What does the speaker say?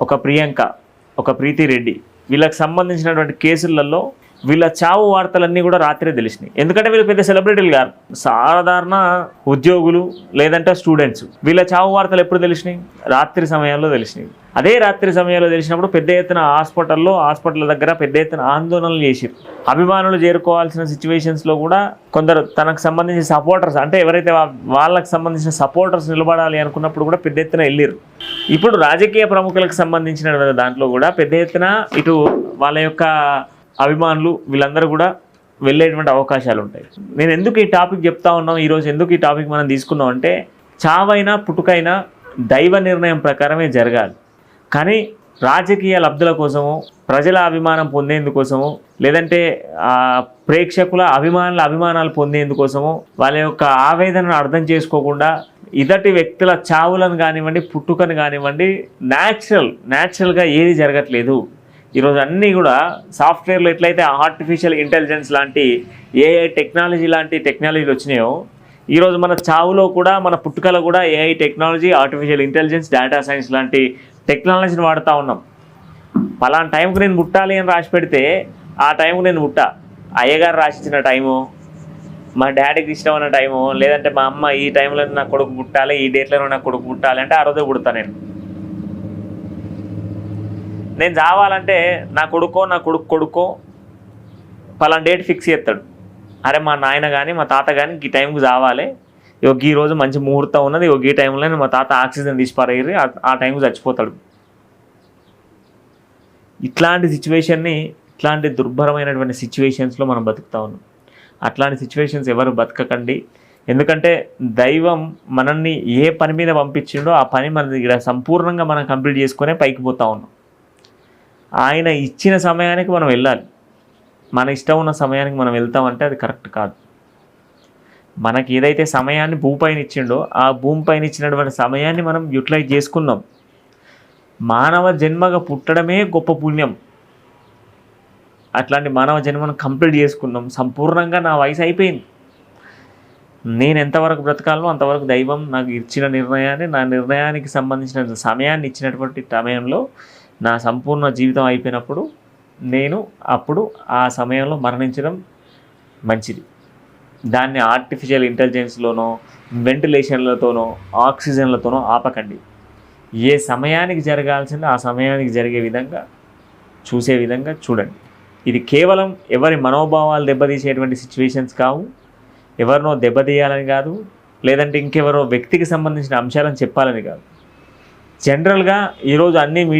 ఒక ప్రియాంక ఒక ప్రీతి రెడ్డి. వీళ్ళకి సంబంధించినటువంటి కేసులలో వీళ్ళ చావు వార్తలన్నీ కూడా రాత్రే తెలిసినాయి. ఎందుకంటే వీళ్ళు పెద్ద సెలబ్రిటీలు కాదు. సాధారణ ఉద్యోగులు లేదంటే స్టూడెంట్స్. వీళ్ళ చావు వార్తలు ఎప్పుడు తెలిసినాయి? రాత్రి సమయంలో తెలిసినాయి. అదే రాత్రి సమయంలో తెలిసినప్పుడు పెద్ద ఎత్తున హాస్పిటల్లో హాస్పిటల్ దగ్గర పెద్ద ఎత్తున ఆందోళనలు చేసిరు అభిమానులు చేరుకోవాల్సిన సిచ్యువేషన్స్లో కూడా కొందరు తనకు సంబంధించిన సపోర్టర్స్ అంటే ఎవరైతే వాళ్ళకు వాళ్ళకి సంబంధించిన సపోర్టర్స్ నిలబడాలి అనుకున్నప్పుడు కూడా పెద్ద ఎత్తున వెళ్ళిరు ఇప్పుడు రాజకీయ ప్రముఖులకు సంబంధించిన దాంట్లో కూడా పెద్ద ఎత్తున ఇటు వాళ్ళ యొక్క అభిమానులు వీళ్ళందరూ కూడా వెళ్ళేటువంటి అవకాశాలు ఉంటాయి నేను ఎందుకు ఈ టాపిక్ చెప్తా ఉన్నాం? ఈరోజు ఎందుకు ఈ టాపిక్ మనం తీసుకున్నాం అంటే చావైనా పుట్టుకైనా దైవ నిర్ణయం ప్రకారమే జరగాలి. కానీ రాజకీయ లబ్ధుల కోసము ప్రజల అభిమానం పొందేందుకోసము లేదంటే ప్రేక్షకుల అభిమానుల అభిమానాలు పొందేందుకోసము వాళ్ళ యొక్క ఆవేదనను అర్థం చేసుకోకుండా ఇదటి వ్యక్తుల చావులను కానివ్వండి పుట్టుకను కానివ్వండి న్యాచురల్ న్యాచురల్గా ఏది జరగట్లేదు. ఈరోజు అన్నీ కూడా సాఫ్ట్వేర్లో ఎట్లయితే ఆర్టిఫిషియల్ ఇంటెలిజెన్స్ లాంటి ఏఐ టెక్నాలజీ లాంటి టెక్నాలజీలు వచ్చినాయో ఈరోజు మన చావులో కూడా మన పుట్టుకలో కూడా AI technology artificial intelligence data science లాంటి టెక్నాలజీని వాడుతూ ఉన్నాం. పలానా టైంకి నేను పుట్టాలి అని రాసి పెడితే ఆ టైంకి నేను పుట్టా అయ్యగారు రాసిచ్చిన టైము మా డాడీకి ఇష్టం ఉన్న టైము లేదంటే మా అమ్మ ఈ టైంలో నా కొడుకు పుట్టాలి ఈ డేట్లో నా కొడుకు పుట్టాలి అంటే ఆ రోజే పుడతా నేను. నేను చావాలంటే నా కొడుకో నా కొడుకు కొడుకో పలానా డేట్ ఫిక్స్ చేస్తాడు. అరే మా నాయన కానీ మా తాత కానీ ఈ టైంకి చావాలి. ఇక ఈ రోజు మంచి ముహూర్తం ఉన్నది ఇక ఈ టైంలో మా తాత ఆక్సిజన్ తీసి పారేరి ఆ టైంకి చచ్చిపోతాడు. ఇట్లాంటి సిచ్యువేషన్ని ఇట్లాంటి దుర్భరమైనటువంటి సిచ్యువేషన్స్లో మనం బతుకుతా ఉన్నాం. అట్లాంటి సిచ్యువేషన్స్ ఎవరు బతకకండి. ఎందుకంటే దైవం మనల్ని ఏ పని మీద పంపించిండో ఆ పని మన దగ్గర సంపూర్ణంగా మనం కంప్లీట్ చేసుకునే పైకి పోతా ఉన్నాం. ఆయన ఇచ్చిన సమయానికి మనం వెళ్ళాలి. మన ఇష్టం ఉన్న సమయానికి మనం వెళ్తామంటే అది కరెక్ట్ కాదు. మనకి ఏదైతే సమయాన్ని భూపైన ఇచ్చిండో ఆ భూమిపైన ఇచ్చినటువంటి సమయాన్ని మనం యూటిలైజ్ చేసుకున్నాం. మానవ జన్మగా పుట్టడమే గొప్ప పుణ్యం. అట్లాంటి మానవ జన్మను కంప్లీట్ చేసుకున్నాం. సంపూర్ణంగా నా వయసు అయిపోయింది. నేను ఎంతవరకు బ్రతకాలో అంతవరకు దైవం నాకు ఇచ్చిన నిర్ణయాన్ని నా నిర్ణయానికి సంబంధించిన సమయాన్ని ఇచ్చినటువంటి సమయంలో నా సంపూర్ణ జీవితం అయిపోయినప్పుడు నేను అప్పుడు ఆ సమయంలో మరణించడం మంచిది. దాన్ని ఆర్టిఫిషియల్ ఇంటెలిజెన్స్లోనో వెంటిలేషన్లతోనో ఆక్సిజన్లతోనో ఆపకండి. ఏ సమయానికి జరగాల్సిందో ఆ సమయానికి జరిగే విధంగా చూసే విధంగా చూడండి. ఇది కేవలం ఎవరి మనోభావాలు దెబ్బతీసేటువంటి సిచ్యువేషన్స్ కావు. ఎవరినో దెబ్బతీయాలని కాదు లేదంటే ఇంకెవరో వ్యక్తికి సంబంధించిన అంశాలను చెప్పాలని కాదు. జనరల్గా ఈరోజు అన్ని